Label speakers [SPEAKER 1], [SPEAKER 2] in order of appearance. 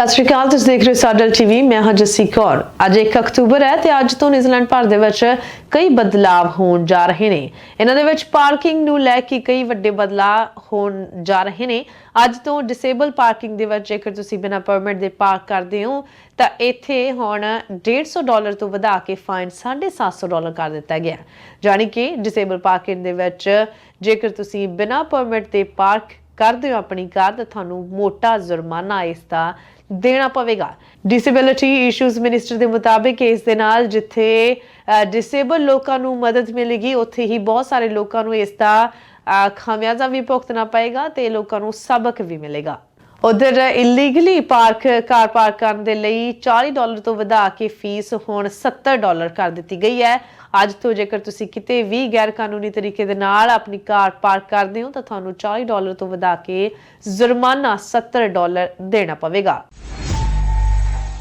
[SPEAKER 1] ਸਤਿ ਸ਼੍ਰੀ ਅਕਾਲ, ਤੁਸੀਂ ਦੇਖ ਰਹੇ ਹੋ ਸਾਡਲ ਟੀਵੀ, ਮੈਂ ਹਾਂ ਜਸੀ ਕੌਰ। ਅੱਜ 1 ਅਕਤੂਬਰ ਹੈ ਤੇ ਅੱਜ ਤੋਂ ਨਿਊਜ਼ੀਲੈਂਡ ਭਰ ਦੇ ਵਿੱਚ ਕਈ ਬਦਲਾਅ ਹੋਣ ਜਾ ਰਹੇ ਨੇ। ਇਹਨਾਂ ਦੇ ਵਿੱਚ ਪਾਰਕਿੰਗ ਨੂੰ ਲੈ ਕੇ ਕਈ ਵੱਡੇ ਬਦਲਾਅ ਹੋਣ ਜਾ ਰਹੇ ਨੇ। ਅੱਜ ਤੋਂ ਡਿਸੇਬਲ ਪਾਰਕਿੰਗ ਦੇ ਵਿੱਚ ਜੇਕਰ ਤੁਸੀਂ ਬਿਨਾਂ ਪਰਮਿਟ ਦੇ ਪਾਰਕ ਕਰਦੇ ਹੋ, ਤਾਂ ਇੱਥੇ ਹੁਣ 150 ਡਾਲਰ ਤੋਂ ਵਧਾ ਕੇ ਫਾਈਨ 750 ਡਾਲਰ ਕਰ ਦਿੱਤਾ ਗਿਆ ਹੈ। ਜਾਣੀ ਕਿ ਡਿਸੇਬਲ ਪਾਰਕਿੰਗ ਦੇ ਵਿੱਚ ਜੇਕਰ ਤੁਸੀਂ ਬਿਨਾਂ ਪਰਮਿਟ ਦੇ ਪਾਰਕ ਕਰਦੇ ਹੋ ਆਪਣੀ ਕਾਰ ਤਾਂ ਤੁਹਾਨੂੰ ਮੋਟਾ ਜੁਰਮਾਨਾ ਇਸ ਦਾ ਦੇਣਾ ਪਵੇਗਾ। ਡਿਸੇਬਿਲਿਟੀ ਇਸ਼ੂਜ਼ ਮਿਨਿਸਟਰ ਦੇ ਮੁਤਾਬਿਕ ਇਸ ਦੇ ਨਾਲ ਜਿੱਥੇ ਡਿਸੇਬਲ ਲੋਕਾਂ ਨੂੰ ਮਦਦ ਮਿਲੇਗੀ, ਉੱਥੇ ਹੀ ਬਹੁਤ ਸਾਰੇ ਲੋਕਾਂ ਨੂੰ ਇਸ ਦਾ ਖਾਮਿਆਜ਼ਾ ਵੀ ਭੁਗਤਣਾ ਪਏਗਾ ਤੇ ਲੋਕਾਂ ਨੂੰ ਸਬਕ ਵੀ ਮਿਲੇਗਾ। ਉਧਰ ਇਲੀਗਲੀ ਪਾਰਕ ਕਾਰ ਪਾਰਕ ਕਰਨ ਦੇ ਲਈ 40 ਡਾਲਰ ਤੋਂ ਵਧਾ ਕੇ ਫੀਸ ਹੁਣ 70 ਡਾਲਰ ਕਰ ਦਿੱਤੀ ਗਈ ਹੈ। ਅੱਜ ਤੋਂ ਜੇਕਰ ਤੁਸੀਂ ਕਿਤੇ ਵੀ ਗੈਰ ਕਾਨੂੰਨੀ ਤਰੀਕੇ ਦੇ ਨਾਲ ਆਪਣੀ ਕਾਰ ਪਾਰਕ ਕਰਦੇ ਹੋ, ਤਾਂ ਤੁਹਾਨੂੰ 40 ਡਾਲਰ ਤੋਂ ਵਧਾ ਕੇ ਜੁਰਮਾਨਾ 70 ਡਾਲਰ ਦੇਣਾ ਪਵੇਗਾ।